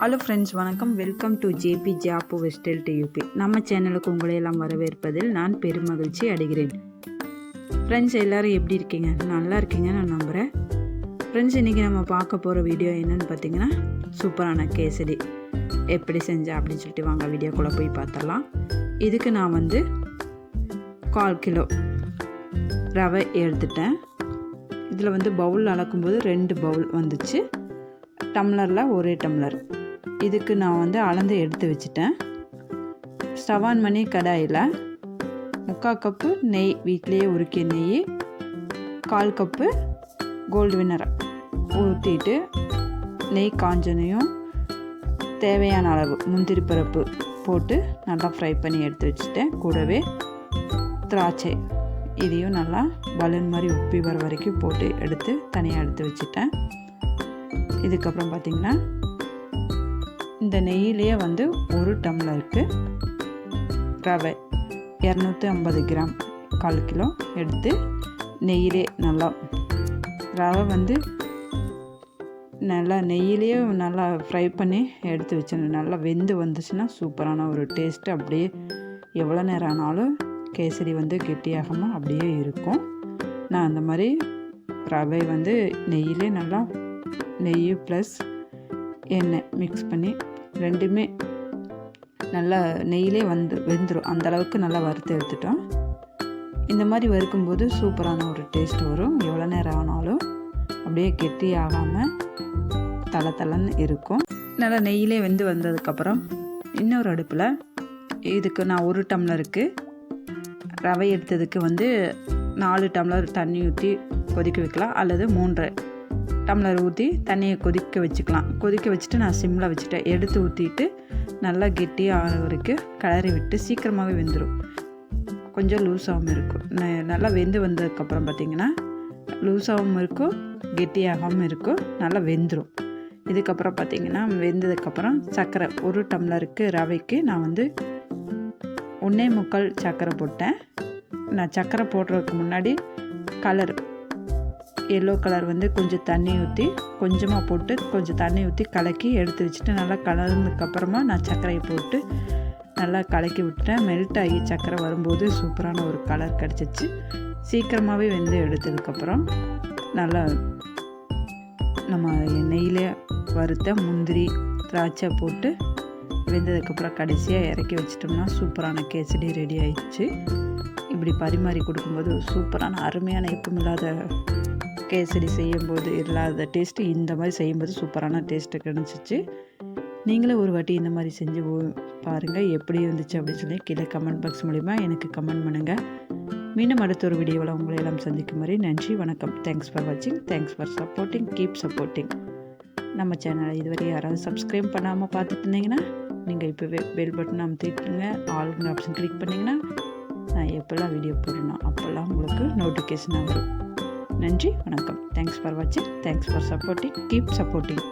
Hello friends வணக்கம். Welcome to JP job வெஸ்டல் டியூபி நம்ம சேனலுக்கு உங்களை எல்லாம் வரவேற்பதில் நான் பெருமகிழ்ச்சி அடைகிறேன். ஃப்ரெண்ட்ஸ் எல்லோரும் எப்படி இருக்கீங்க? நல்லா இருக்கீங்க நான் நம்புகிறேன் ஃப்ரெண்ட்ஸ் இன்றைக்கி நம்ம பார்க்க போகிற வீடியோ என்னென்னு பார்த்தீங்கன்னா சூப்பரான கேசரி. எப்படி செஞ்சேன் அப்படின்னு சொல்லிட்டு வாங்க வீடியோக்குள்ளே போய் பார்த்துடலாம். இதுக்கு நான் வந்து கால் கிலோ ரவை எடுத்துட்டேன். இதில் வந்து பவுல் அளக்கும்போது ரெண்டு பவுல் வந்துச்சு. டம்ளரில் ஒரே டம்ளர் இதுக்கு நான் வந்து அளந்து எடுத்து வச்சுட்டேன். ஸ்டவான் மணி கடாயில் முக்கால் கப்பு நெய் வீட்டிலேயே உருக்கிய நெய் கால் கப்பு கோல்டு வின்னரை ஊற்றிட்டு நெய் காஞ்சனையும் தேவையான அளவு முந்திரி பருப்பு போட்டு நல்லா ஃப்ரை பண்ணி எடுத்து வச்சுட்டேன். கூடவே திராட்சை இதையும் நல்லா பலூன் மாதிரி உப்பி வர வரைக்கும் போட்டு எடுத்து தனியாக எடுத்து வச்சுட்டேன். இதுக்கப்புறம் பார்த்திங்கன்னா இந்த நெய்யிலேயே வந்து ஒரு டம்ளருக்கு ரவை இரநூத்தி ஐம்பது கிராம் கால் கிலோ எடுத்து நெய்யிலே நல்லா ரவை வந்து நல்லா நெய்யிலேயே நல்லா ஃப்ரை பண்ணி எடுத்து வச்சிடணும். நல்லா வெந்து வந்துச்சுன்னா சூப்பரான ஒரு டேஸ்ட்டு. அப்படியே எவ்வளோ நேரம் ஆனாலும் கேசரி வந்து கெட்டியாகாமல் அப்படியே இருக்கும். நான் அந்த மாதிரி ரவை வந்து நெய்யிலே நல்லா நெய் ப்ளஸ் எண்ணெய் மிக்ஸ் பண்ணி ரெண்டுமே நல்லா நெய்யிலே வந்து வெந்துடும் அந்தளவுக்கு நல்லா வறுத்து எடுத்துட்டோம். இந்த மாதிரி வறுக்கும்போது சூப்பரான ஒரு டேஸ்ட் வரும். எவ்வளோ நேரம் ஆனாலும் அப்படியே கெட்டி ஆகாமல் தலை தலைன்னு இருக்கும். நல்லா நெய்யிலே வெந்து வந்ததுக்கப்புறம் இன்னொரு அடுப்பில் இதுக்கு நான் ஒரு டம்ளருக்கு ரவை எடுத்ததுக்கு வந்து நாலு டம்ளர் தண்ணி ஊற்றி கொதிக்க வைக்கலாம். அல்லது மூன்று டம்ளர் ஊற்றி தண்ணியை கொதிக்க வச்சுக்கலாம். கொதிக்க வச்சுட்டு நான் சிம்மில் வச்சுட்டேன். எடுத்து ஊற்றிட்டு நல்லா கெட்டியாக ஆகிற வரைக்கும் கிளறி விட்டு சீக்கிரமாகவே வெந்துடும் கொஞ்சம் லூஸாகவும் இருக்கும். நல்லா வெந்து வந்ததுக்கப்புறம் பார்த்திங்கன்னா லூஸாகவும் இருக்கும் கெட்டியாகவும் இருக்கும் நல்லா வெந்துடும் இதுக்கப்புறம் பார்த்திங்கன்னா வெந்ததுக்கப்புறம் சர்க்கரை ஒரு டம்ளருக்கு ரவைக்கு நான் வந்து ஒன்றே முக்கால் சர்க்கரை போட்டேன். நான் சர்க்கரை போடுறதுக்கு முன்னாடி கலர் எல்லோ கலர் வந்து கொஞ்சம் தண்ணி ஊற்றி கொஞ்சமாக போட்டு கொஞ்சம் தண்ணி ஊற்றி கலக்கி எடுத்து வச்சுட்டு நல்லா கலர்ந்ததுக்கப்புறமா நான் சர்க்கரையை போட்டு நல்லா கலக்கி விட்டுட்டேன். மெல்ட் ஆகி சர்க்கரை வரும்போது சூப்பரான ஒரு கலர் கிடச்சிச்சு. சீக்கிரமாகவே வெந்து எடுத்ததுக்கப்புறம் நல்லா நம்ம நெய்யில் வறுத்த முந்திரி திராட்சை போட்டு வெந்ததுக்கப்புறம் கடைசியாக இறக்கி வச்சிட்டோம்னா சூப்பரான கேசடி ரெடி ஆயிடுச்சு. இப்படி பரிமாறி கொடுக்கும்போது சூப்பரான அருமையான இல்லாத கேசரி செய்யும்போது இல்லாத டேஸ்ட்டு இந்த மாதிரி செய்யும்போது சூப்பரான டேஸ்ட்டு கிடச்சிச்சு. நீங்களே ஒரு வாட்டி இந்த மாதிரி செஞ்சு பாருங்கள் எப்படி இருந்துச்சு அப்படின்னு சொல்லி கீழே கமெண்ட் பாக்ஸ் மூலிமா எனக்கு கமெண்ட் பண்ணுங்கள் மீண்டும் அடுத்த ஒரு வீடியோவில் உங்களை எல்லாம் சந்திக்கும் மாதிரி நன்றி வணக்கம். தேங்க்ஸ் ஃபார் வாட்சிங் thanks for supporting keep supporting நம்ம சேனலை இதுவரை யாராவது சப்ஸ்கிரைப் பண்ணாமல் பார்த்துட்டு இருந்தீங்கன்னா நீங்கள் இப்போ பெல் பட்டன் அமுத்திட்டுருங்க. ஆளுங்கிற ஆப்ஷன் கிளிக் பண்ணிங்கன்னா நான் எப்போல்லாம் வீடியோ போடணும் அப்போல்லாம் உங்களுக்கு நோட்டிஃபிகேஷனாக வரும். நன்றி வணக்கம். தேங்க்ஸ் ஃபார் வாட்சிங் thanks for supporting keep supporting